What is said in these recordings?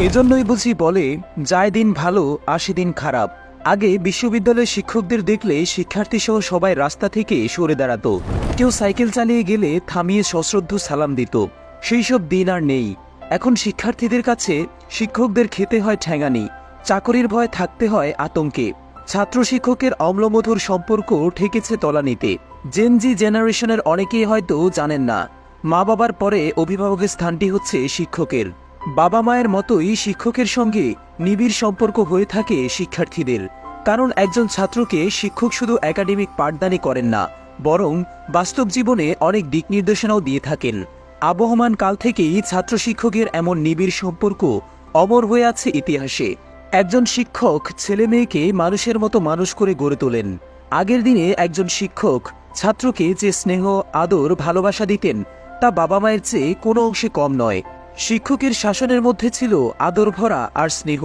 এজন্যই বুঝি বলে, যায় দিন ভালো, আসে দিন খারাপ। আগে বিশ্ববিদ্যালয়ের শিক্ষকদের দেখলে শিক্ষার্থী সহ সবাই রাস্তা থেকে সরে দাঁড়াতো। কেউ সাইকেল চালিয়ে গেলে থামিয়ে সশ্রদ্ধ সালাম দিত। সেই সব দিন আর নেই। এখন শিক্ষার্থীদের কাছে শিক্ষকদের খেতে হয় ঠ্যাঙানি, চাকরির ভয় থাকতে হয় আতঙ্কে। ছাত্র শিক্ষকের অম্লমধুর সম্পর্ক ঠেকেছে তলানিতে। জেনজি জেনারেশনের অনেকেই হয়তো জানেন না মা বাবার পরে অভিভাবকের স্থানটি হচ্ছে শিক্ষকের। বাবা মায়ের মতোই শিক্ষকের সঙ্গে নিবিড় সম্পর্ক হয়ে থাকে শিক্ষার্থীদের। কারণ একজন ছাত্রকে শিক্ষক শুধু একাডেমিক পাঠদানি করেন না, বরং বাস্তব জীবনে অনেক দিক নির্দেশনাও দিয়ে থাকেন। আবহমান কাল থেকেই ছাত্র শিক্ষকের এমন নিবিড় সম্পর্ক অমর হয়ে আছে ইতিহাসে। একজন শিক্ষক ছেলে মেয়েকে মানুষের মতো মানুষ করে গড়ে তোলেন। আগের দিনে একজন শিক্ষক ছাত্রকে যে স্নেহ, আদর, ভালোবাসা দিতেন, তা বাবা মায়ের চেয়ে কোনো অংশে কম নয়। শিক্ষকের শাসনের মধ্যে ছিল আদর ভরা আর স্নেহ।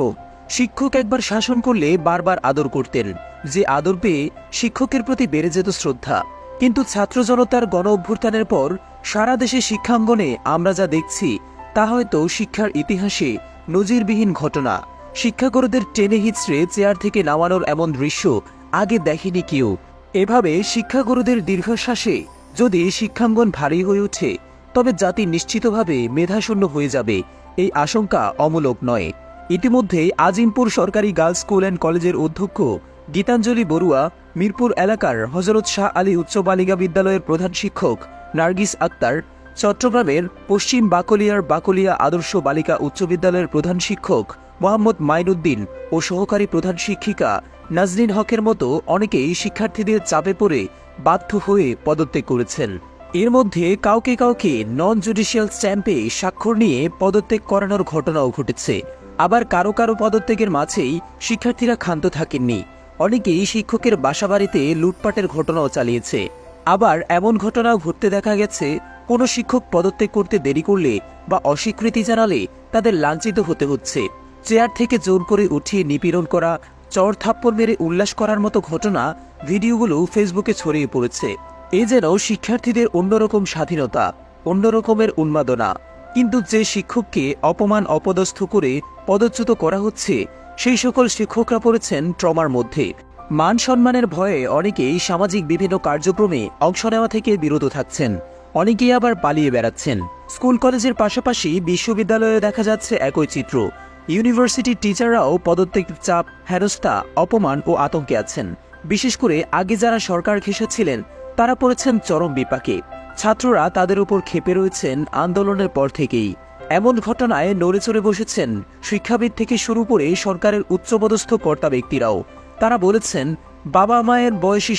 শিক্ষক একবার শাসন করলে বারবার আদর করতেন, যে আদর পেয়ে শিক্ষকের প্রতি বেড়ে যেত শ্রদ্ধা। কিন্তু ছাত্র জনতার গণ অভ্যুত্থানের পর সারা দেশে শিক্ষাঙ্গনে আমরা যা দেখছি, তা হয়তো শিক্ষার ইতিহাসে নজিরবিহীন ঘটনা। শিক্ষাগুরুদের টেনে হিচড়ে চেয়ার থেকে নামানোর এমন দৃশ্য আগে দেখেনি কেউ। এভাবে শিক্ষাগুরুদের দীর্ঘশ্বাসে যদি শিক্ষাঙ্গন ভারী হয়ে ওঠে তবে জাতি নিশ্চিতভাবে মেধাশূন্য হয়ে যাবে, এই আশঙ্কা অমূলক নয়। ইতিমধ্যে আজিমপুর সরকারি গার্লস স্কুল অ্যান্ড কলেজের অধ্যক্ষ গীতাঞ্জলি বড়ুয়া, মিরপুর এলাকার হজরত শাহ আলী উচ্চ বালিকা বিদ্যালয়ের প্রধান শিক্ষক নার্গিস আক্তার, চট্টগ্রামের পশ্চিম বাকলিয়ার বাকলিয়া আদর্শ বালিকা উচ্চ বিদ্যালয়ের প্রধান শিক্ষক মোহাম্মদ মাইনুদ্দিন ও সহকারী প্রধান শিক্ষিকা নাজনীন হকের মতো অনেকেই শিক্ষার্থীদের চাপে পড়ে বাধ্য হয়ে পদত্যাগ করেছেন। এর মধ্যে কাউকে কাউকে নন জুডিশিয়াল স্ট্যাম্পে স্বাক্ষর নিয়ে পদত্যাগ করানোর ঘটনাও ঘটেছে। আবার কারও কারও পদত্যাগের মাঝেই শিক্ষার্থীরা ক্ষান্ত থাকেননি। অনেকেই শিক্ষকের বাসাবাড়িতে লুটপাটের ঘটনাও চালিয়েছে। আবার এমন ঘটনাও ঘটতে দেখা গেছে, কোনো শিক্ষক পদত্যাগ করতে দেরি করলে বা অস্বীকৃতি জানালে তাদের লাঞ্ছিত হতে হচ্ছে। চেয়ার থেকে জোর করে উঠিয়ে নিপীড়ন করা চর থাপ্পড় মেরে উল্লাস করার মতো ঘটনা ভিডিওগুলো ফেসবুকে ছড়িয়ে পড়েছে। এ যেন শিক্ষার্থীদের অন্যরকম স্বাধীনতা, অন্যরকমের উন্মাদনা। কিন্তু যে শিক্ষককে অপমান অপদস্থ করে পদচ্যুত করা হচ্ছে, সেই সকল শিক্ষকরা পড়েছেন ট্রমার মধ্যে। মান সম্মানের ভয়ে অনেকেই সামাজিক বিভিন্ন কার্যক্রমে অংশ নেওয়া থেকে বিরত থাকছেন। অনেকেই আবার পালিয়ে বেড়াচ্ছেন। স্কুল কলেজের পাশাপাশি বিশ্ববিদ্যালয়ে দেখা যাচ্ছে একই চিত্র। ইউনিভার্সিটির টিচাররাও পদত্যাগের চাপ, হেনস্থা, অপমান ও আতঙ্কে আছেন। বিশেষ করে আগে যারা সরকার ঘেঁষেছিলেন তারা পড়েছেন চরম বিপাকে। ছাত্ররা তাদের উপর ক্ষেপে রয়েছেন আন্দোলনের পর থেকেই। এমন ঘটনায় নড়ে চড়ে বসেছেন শিক্ষাবিদ থেকে শুরু করে সরকারের উচ্চপদস্থ কর্তা ব্যক্তিরাও। তারা বলেছেন বাবা মায়ের বয়সী